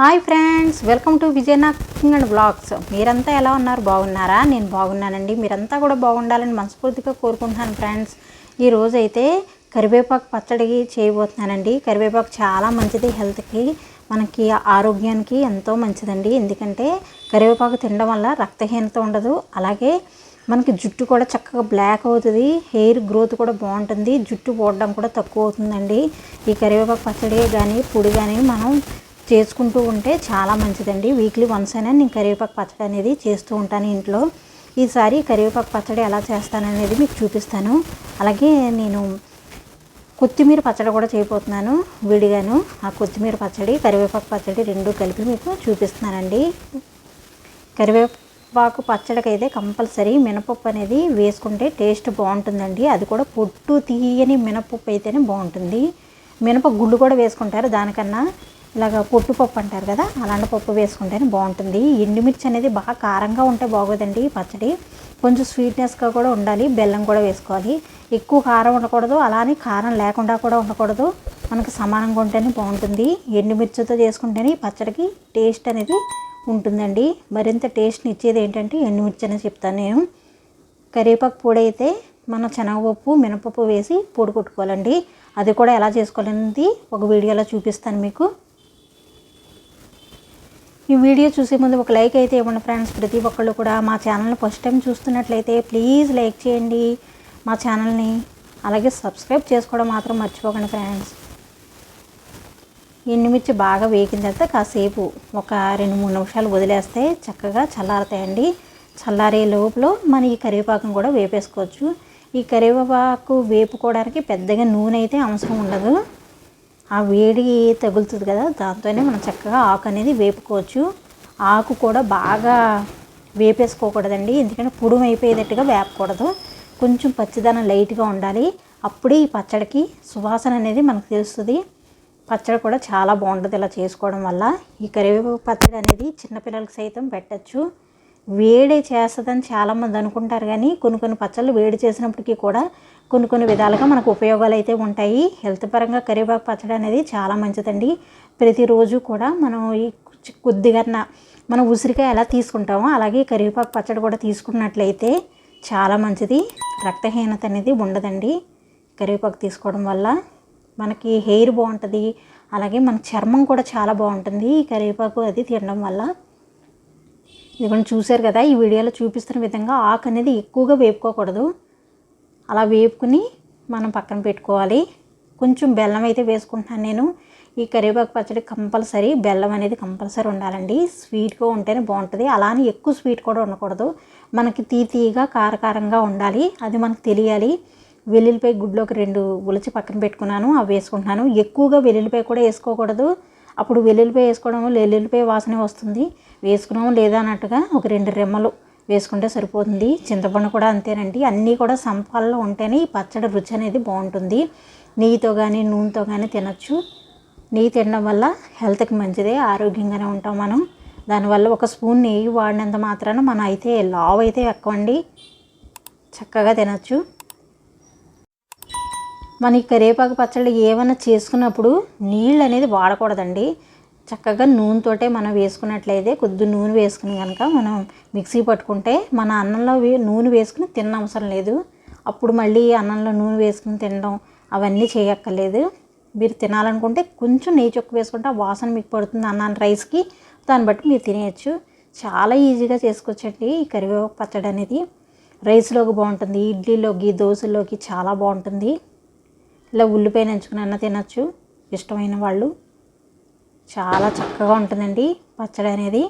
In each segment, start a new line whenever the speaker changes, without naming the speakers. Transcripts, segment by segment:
Hi friends welcome to Vijayanath and blogs మీరంతా ఎలా ఉన్నారు? బాగున్నారా? నేను బాగున్నానండి. మీరంతా కూడా బాగుండాలని మనస్ఫూర్తిగా కోరుకుంటున్నాను ఫ్రెండ్స్. ఈ రోజైతే కరివేపాకు పచ్చడి చేయబోతున్నానండి. కరివేపాకు చాలా మంచిది హెల్త్కి మనకి ఆరోగ్యానికి ఎంతో మంచిదండి. ఎందుకంటే కరివేపాకు తినడం వల్ల రక్తహీనత ఉండదు. అలాగే మనకి జుట్టు కూడా చక్కగా బ్లాక్ అవుతుంది. హెయిర్ గ్రోత్ కూడా బాగుంటుంది. జుట్టు పోవడం కూడా తక్కువ అవుతుందండి. ఈ కరివేపాకు పచ్చడి కానీ పొడి కానీ మనం చేసుకుంటూ ఉంటే చాలా మంచిదండి. వీక్లీ వన్స్ అయినా నేను కరివేపాకు పచ్చడి అనేది చేస్తూ ఉంటాను ఇంట్లో. ఈసారి కరివేపాకు పచ్చడి ఎలా చేస్తాననేది మీకు చూపిస్తాను. అలాగే నేను కొత్తిమీర పచ్చడి కూడా చేయబోతున్నాను విడిగాను. ఆ కొత్తిమీర పచ్చడి కరివేపాకు పచ్చడి రెండు కలిపి మీకు చూపిస్తున్నానండి. కరివేపాకు పచ్చడికి అయితే కంపల్సరీ మినపప్పు అనేది వేసుకుంటే టేస్ట్ బాగుంటుందండి. అది కూడా పొట్టు తీయని మినపప్పు అయితేనే బాగుంటుంది. మినప గుళ్ళు కూడా వేసుకుంటారు దానికన్నా. ఇలాగ పొట్టు పప్పు అంటారు కదా అలాంటి పప్పు వేసుకుంటేనే బాగుంటుంది. ఎండుమిర్చి అనేది బాగా కారంగా ఉంటే బాగోదండి పచ్చడి. కొంచెం స్వీట్నెస్గా కూడా ఉండాలి బెల్లం కూడా వేసుకోవాలి. ఎక్కువ కారం ఉండకూడదు అలానే కారం లేకుండా కూడా ఉండకూడదు. మనకు సమానంగా ఉంటేనే బాగుంటుంది. ఎండుమిర్చితో చేసుకుంటేనే పచ్చడికి టేస్ట్ అనేది ఉంటుందండి. మరింత టేస్ట్ని ఇచ్చేది ఏంటంటే ఎండుమిర్చి అని చెప్తాను నేను. కరివేపాకు పొడి అయితే మనం శనగపప్పు మినపప్పు వేసి పొడి కొట్టుకోవాలండి. అది కూడా ఎలా చేసుకోవాలనేది ఒక వీడియోలో చూపిస్తాను మీకు. ఈ వీడియో చూసే ముందు ఒక లైక్ అయితే ఇవ్వండి ఫ్రెండ్స్. ప్రతి ఒక్కళ్ళు కూడా మా ఛానల్ని ఫస్ట్ టైం చూస్తున్నట్లయితే ప్లీజ్ లైక్ చేయండి. మా ఛానల్ని అలాగే సబ్స్క్రైబ్ చేసుకోవడం మాత్రం మర్చిపోకండి ఫ్రెండ్స్. ఎండుమిర్చి బాగా వేగిన తర్వాత కాసేపు ఒక రెండు మూడు నిమిషాలు వదిలేస్తే చక్కగా చల్లారుతాయండి. చల్లారే లోపల మన ఈ కరివేపాకును కూడా వేపేసుకోవచ్చు. ఈ కరివేపాకు వేపుకోవడానికి పెద్దగా నూనె అయితే అవసరం ఉండదు. ఆ వేడి తగులుతుంది కదా దాంతోనే మనం చక్కగా ఆకు అనేది వేపుకోవచ్చు. ఆకు కూడా బాగా వేపేసుకోకూడదండి ఎందుకంటే పుడుము అయిపోయేటట్టుగా వేపకూడదు. కొంచెం పచ్చిదనం లైట్గా ఉండాలి. అప్పుడే ఈ పచ్చడికి సువాసన అనేది మనకు తెలుస్తుంది. పచ్చడి కూడా చాలా బాగుంటుంది ఇలా చేసుకోవడం వల్ల. ఈ కరివేపాకు పచ్చడి అనేది చిన్నపిల్లలకి సైతం పెట్టచ్చు. వేడి చేస్తుందని చాలామంది అనుకుంటారు కానీ కొన్ని కొన్ని పచ్చళ్ళు వేడి చేసినప్పటికీ కూడా కొన్ని కొన్ని విధాలుగా మనకు ఉపయోగాలు అయితే ఉంటాయి. హెల్త్ పరంగా కరివేపాకు పచ్చడి అనేది చాలా మంచిదండి. ప్రతిరోజు కూడా మనం ఈ కొద్దిగా మనం ఉసిరికాయ ఎలా తీసుకుంటామో అలాగే కరివేపాకు పచ్చడి కూడా తీసుకున్నట్లయితే చాలా మంచిది. రక్తహీనత అనేది ఉండదండి. కరివేపాకు తీసుకోవడం వల్ల మనకి హెయిర్ బాగుంటుంది. అలాగే మన చర్మం కూడా చాలా బాగుంటుంది. ఈ కరివేపాకు అది తినడం వల్ల. ఇదిగోండి చూశారు కదా? ఈ వీడియోలో చూపిస్తున్న విధంగా ఆకు అనేది ఎక్కువగా వేపుకోకూడదు. అలా వేపుకుని మనం పక్కన పెట్టుకోవాలి. కొంచెం బెల్లం అయితే వేసుకుంటున్నాను నేను. ఈ కరివేపాకు పచ్చడి కంపల్సరీ బెల్లం అనేది కంపల్సరీ ఉండాలండి. స్వీట్గా ఉంటేనే బాగుంటుంది. అలానే ఎక్కువ స్వీట్ కూడా ఉండకూడదు. మనకి తీతీగా కారకారంగా ఉండాలి. అది మనకు తెలియాలి. వెల్లుల్లిపాయ గుడ్లోకి రెండు ఉలిచి పక్కన పెట్టుకున్నాను. అవి వేసుకుంటున్నాను. ఎక్కువగా వెల్లుల్లిపాయ కూడా వేసుకోకూడదు. అప్పుడు వెల్లుల్లిపాయ వేసుకోవడం వల్ల వెల్లుల్లిపాయ వాసన వస్తుంది. వేసుకున్నాము లేదా అన్నట్టుగా ఒక రెండు రెమ్మలు వేసుకుంటే సరిపోతుంది. చింతపండు కూడా అంతేనండి. అన్నీ కూడా సంపాల్లో ఉంటేనే ఈ పచ్చడి రుచి అనేది బాగుంటుంది. నెయ్యితో కానీ నూనెతో కానీ తినచ్చు. నెయ్యి తినడం వల్ల హెల్త్కి మంచిదే ఆరోగ్యంగానే ఉంటాం మనం. దానివల్ల ఒక స్పూన్ నెయ్యి వాడినంత మాత్రాన మనం అయితే లావ్ అయితే ఎక్కవండి. చక్కగా తినచ్చు. మన ఈ కరివేపాకు పచ్చళ్ళు ఏమైనా చేసుకున్నప్పుడు నీళ్ళు అనేది వాడకూడదండి. చక్కగా నూనెతోటే మనం వేసుకున్నట్లయితే కొద్ది నూనె వేసుకుని కనుక మనం మిక్సీ పట్టుకుంటే మన అన్నంలో వే- నూనె వేసుకుని తిన్న అవసరం లేదు. అప్పుడు మళ్ళీ అన్నంలో నూనె వేసుకుని తినడం అవన్నీ చేయక్కర్లేదు. మీరు తినాలనుకుంటే కొంచెం నెయ్యి చొక్క వేసుకుంటే ఆ వాసన మీకు పడుతుంది అన్నాన్ని రైస్కి. దాన్ని బట్టి మీరు తినేయచ్చు. చాలా ఈజీగా చేసుకోవచ్చండి ఈ కరివేపాకు పచ్చడి అనేది. రైస్లోకి బాగుంటుంది ఇడ్లీలోకి దోశలోకి చాలా బాగుంటుంది. ఇలా ఉల్లిపాయ నంచుకుని అన్న తినచ్చు. ఇష్టమైన వాళ్ళు చాలా చక్కగా ఉంటుందండి పచ్చడి అనేది.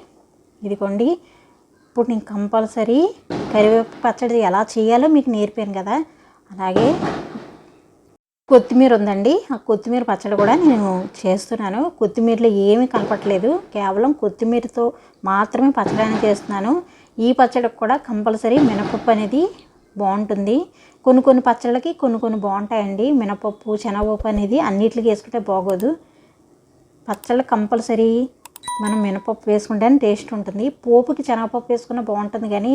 ఇదిగోండి ఇప్పుడు నేను కంపల్సరీ కరివేపాకు పచ్చడి ఎలా చేయాలో మీకు నేర్పాను కదా. అలాగే కొత్తిమీర ఉందండి ఆ కొత్తిమీర పచ్చడి కూడా నేను చేస్తున్నాను. కొత్తిమీరలో ఏమీ కలపట్లేదు కేవలం కొత్తిమీరతో మాత్రమే పచ్చడి అనేది చేస్తున్నాను. ఈ పచ్చడికి కూడా కంపల్సరీ మినపప్పు అనేది బాగుంటుంది. కొన్ని కొన్ని పచ్చళ్ళకి కొన్ని కొన్ని బాగుంటాయండి. మినపప్పు శనగపప్పు అనేది అన్నిటికి వేసుకుంటే బాగోదు. పచ్చళ్ళు కంపల్సరీ మనం మినపప్పు వేసుకుంటేనే టేస్ట్ ఉంటుంది. పోపుకి శనగపప్పు వేసుకున్న బాగుంటుంది కానీ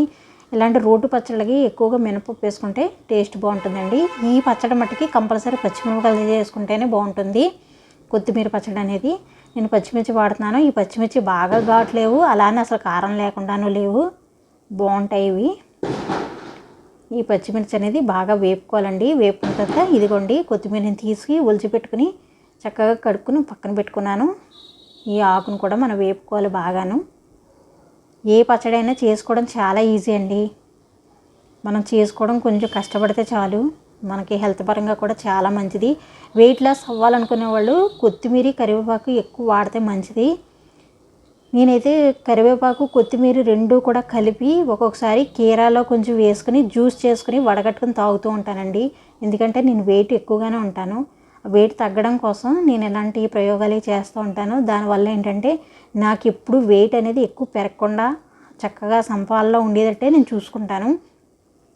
ఇలాంటి రోడ్డు పచ్చళ్ళకి ఎక్కువగా మినపప్పు వేసుకుంటే టేస్ట్ బాగుంటుందండి. ఈ పచ్చడి మట్టుకి కంపల్సరీ పచ్చిమిరపకాయలు వేసుకుంటేనే బాగుంటుంది. కొత్తిమీర పచ్చడి అనేది నేను పచ్చిమిర్చి వాడుతున్నాను. ఈ పచ్చిమిర్చి బాగా కావట్లేవు అలానే అసలు కారం లేకుండాను లేవు. బాగుంటాయి ఇవి. ఈ పచ్చిమిర్చి అనేది బాగా వేపుకోవాలండి. వేపుకున్న తర్వాత ఇదిగోండి కొత్తిమీరని తీసి ఒలిచి పెట్టుకుని చక్కగా కడుక్కుని పక్కన పెట్టుకున్నాను. ఈ ఆకును కూడా మనం వేపుకోవాలి బాగాను. ఏ పచ్చడైనా చేసుకోవడం చాలా ఈజీ అండి. మనం చేసుకోవడం కొంచెం కష్టపడితే చాలు. మనకి హెల్త్ పరంగా కూడా చాలా మంచిది. వెయిట్ లాస్ అవ్వాలనుకునే వాళ్ళు కొత్తిమీర కరివేపాకు ఎక్కువ వాడితే మంచిది. నేనైతే కరివేపాకు కొత్తిమీర రెండు కూడా కలిపి ఒక్కొక్కసారి కీరాలో కొంచెం వేసుకుని జ్యూస్ చేసుకుని వడగట్టుకుని తాగుతూ ఉంటానండి. ఎందుకంటే నేను వెయిట్ ఎక్కువగానే ఉంటాను. వెయిట్ తగ్గడం కోసం నేను ఇలాంటి ప్రయోగాలు చేస్తూ ఉంటాను. దానివల్ల ఏంటంటే నాకు ఎప్పుడు వెయిట్ అనేది ఎక్కువ పెరగకుండా చక్కగా సంపాల్లో ఉండేటట్టే నేను చూసుకుంటాను.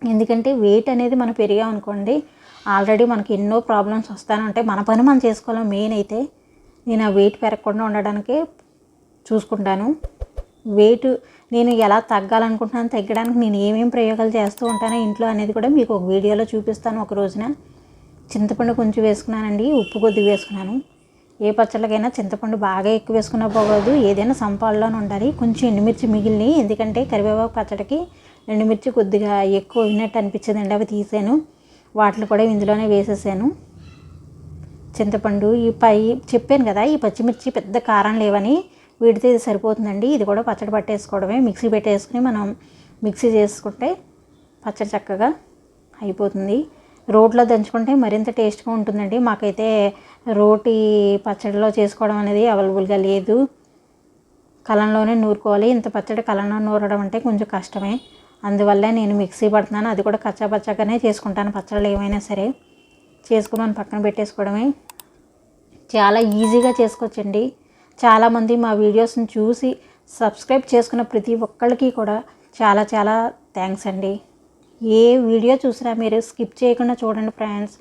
ఎందుకంటే వెయిట్ అనేది మనం పెరిగామనుకోండి ఆల్రెడీ మనకి ఎన్నో ప్రాబ్లమ్స్ వస్తానే. ఉంటాయి మన పని మనం చేసుకోవాలి మెయిన్ అయితే నేను ఆ వెయిట్ పెరగకుండా ఉండడానికి చూసుకుంటాను. వెయిట్ నేను ఎలా తగ్గాలనుకుంటున్నాను తగ్గడానికి నేను ఏమేమి ప్రయోగాలు చేస్తూ ఉంటానో ఇంట్లో అనేది కూడా మీకు ఒక వీడియోలో చూపిస్తాను. ఒక రోజున చింతపండు కొంచెం వేసుకున్నానండి ఉప్పు కొద్దిగా వేసుకున్నాను. ఏ పచ్చళ్ళకైనా చింతపండు బాగా ఎక్కువ వేసుకున్నా పోకూడదు ఏదైనా సంపాల్లోనే ఉండాలి. కొంచెం ఎండుమిర్చి మిగిలినాయి ఎందుకంటే కరివేపాకు పచ్చడికి ఎండుమిర్చి కొద్దిగా ఎక్కువ విన్నట్టు అనిపించిందండి. అవి తీసాను. వాటిని కూడా ఇందులోనే వేసేసాను. చింతపండు ఈ పై చెప్పాను కదా ఈ పచ్చిమిర్చి పెద్ద కారం లేవని వీటితో ఇది సరిపోతుందండి. ఇది కూడా పచ్చడి పట్టేసుకోవడమే. మిక్సీ పెట్టేసుకుని మనం మిక్సీ చేసుకుంటే పచ్చడి చక్కగా అయిపోతుంది. రోట్లో దంచుకుంటే మరింత టేస్ట్గా ఉంటుందండి. మాకైతే రోటి పచ్చడిలో చేసుకోవడం అనేది అవైలబుల్గా లేదు. కలంలోనే నూరుకోవాలి. ఇంత పచ్చడి కలంలో నూరడం అంటే కొంచెం కష్టమే. అందువల్ల నేను మిక్సీ పడుతున్నాను. అది కూడా కచ్చా పచ్చగానే చేసుకుంటాను. పచ్చళ్ళు ఏమైనా సరే చేసుకోమని పక్కన పెట్టేసుకోవడమే. చాలా ఈజీగా చేసుకోవచ్చండి. చాలామంది మా వీడియోస్ని చూసి సబ్స్క్రైబ్ చేసుకున్న ప్రతి ఒక్కళ్ళకి కూడా చాలా చాలా థ్యాంక్స్ అండి. ఏ వీడియో చూసినా మీరు స్కిప్ చేయకుండా చూడండి ఫ్రెండ్స్.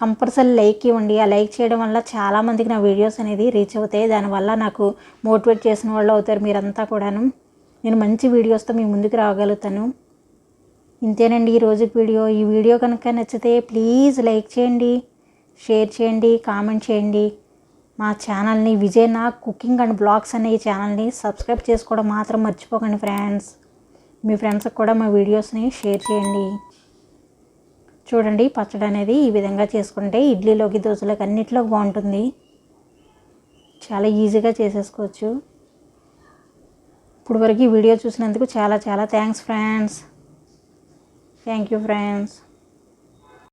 కంపల్సరీ లైక్ ఇవ్వండి. ఆ లైక్ చేయడం వల్ల చాలామందికి నా వీడియోస్ అనేది రీచ్ అవుతాయి. దానివల్ల నాకు మోటివేట్ చేసిన వాళ్ళు అవుతారు మీరంతా కూడాను. నేను మంచి వీడియోస్తో మీ ముందుకు రాగలుగుతాను. ఇంతేనండి ఈ వీడియో. ఈ వీడియో కనుక నచ్చితే ప్లీజ్ లైక్ చేయండి షేర్ చేయండి కామెంట్ చేయండి. మా ఛానల్ని విజయ్ నా కుకింగ్ అండ్ బ్లాగ్స్ అనే ఈ ఛానల్ని సబ్స్క్రైబ్ చేసుకోవడం మాత్రం మర్చిపోకండి ఫ్రెండ్స్. మీ ఫ్రెండ్స్కి కూడా మా వీడియోస్ని షేర్ చేయండి. చూడండి పచ్చడి అనేది ఈ విధంగా చేసుకుంటే ఇడ్లీలోకి దోశలోకి అన్నిట్లో బాగుంటుంది. చాలా ఈజీగా చేసేసుకోవచ్చు. ఇప్పుడు వరకు ఈ వీడియో చూసినందుకు చాలా చాలా thanks friends. Thank you friends.